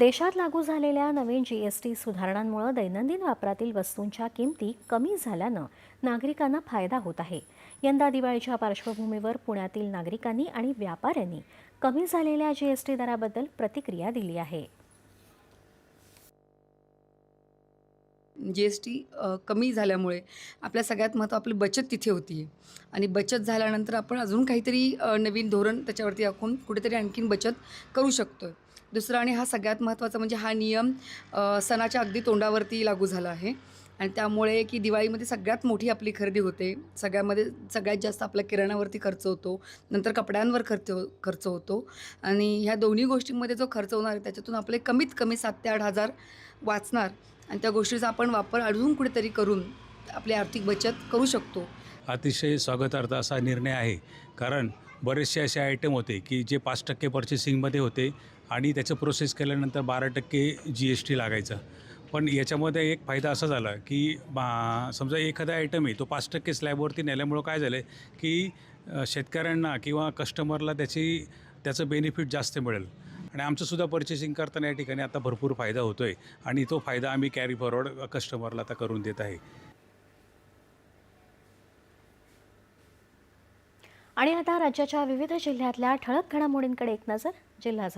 देशात लागू झालेल्या नवीन जी एस टी सुधारणांमुळे दैनंदिन वापरातील वस्तूंच्या किमती कमी झाल्यानं नागरिकांना फायदा होत आहे. यंदा दिवाळीच्या पार्श्वभूमीवर पुण्यातील नागरिकांनी आणि व्यापाऱ्यांनी कमी झालेल्या जी एस टी दराबद्दल प्रतिक्रिया दिली आहे. जी एस टी कमी झाल्यामुळे आपल्या सगळ्यात महत्त्व आपली बचत तिथे होती. आहे आणि बचत झाल्यानंतर आपण अजून काहीतरी नवीन धोरण त्याच्यावरती आखून कुठेतरी आणखीन बचत करू शकतो आहे दुसरं आणि हा सगळ्यात महत्त्वाचा म्हणजे हा नियम सणाच्या अगदी तोंडावरती लागू झाला आहे. आणि त्यामुळे की दिवाळीमध्ये सगळ्यात मोठी आपली खरेदी होते. सगळ्यामध्ये सगळ्यात जास्त आपला किराणावरती खर्च होतो. नंतर कपड्यांवर खर्च खर्च होतो. आणि ह्या दोन्ही गोष्टींमध्ये जो खर्च होणार आहे त्याच्यातून आपले कमीत कमी सात ते आठ हजार वाचणार. आणि त्या गोष्टीचा आपण वापर अजून कुठेतरी करून आपली आर्थिक बचत करू शकतो. अतिशय स्वागतार्थ असा निर्णय आहे. कारण बरेचसे असे आयटम होते की जे पाच टक्के पर्चेसिंगमध्ये होते आणि त्याचं प्रोसेस केल्यानंतर बारा टक्के जी एस टी लागायचा. पण याच्यामध्ये एक फायदा असा झाला की बा समजा एखादा आयटम आहे तो पाच टक्के स्लॅबवरती नेल्यामुळं काय झालं आहे की शेतकऱ्यांना किंवा कस्टमरला त्याची त्याचं बेनिफिट जास्त मिळेल. आणि आमचंसुद्धा पर्चेसिंग करताना या ठिकाणी आता भरपूर फायदा होतो आहे आणि तो फायदा आम्ही कॅरी फॉरवर्ड कस्टमरला आता करून देत आहे. आणि आता राज्याच्या विविध जिल्ह्यातल्या ठळक घडामोडींकडे एक नजर जिल्हा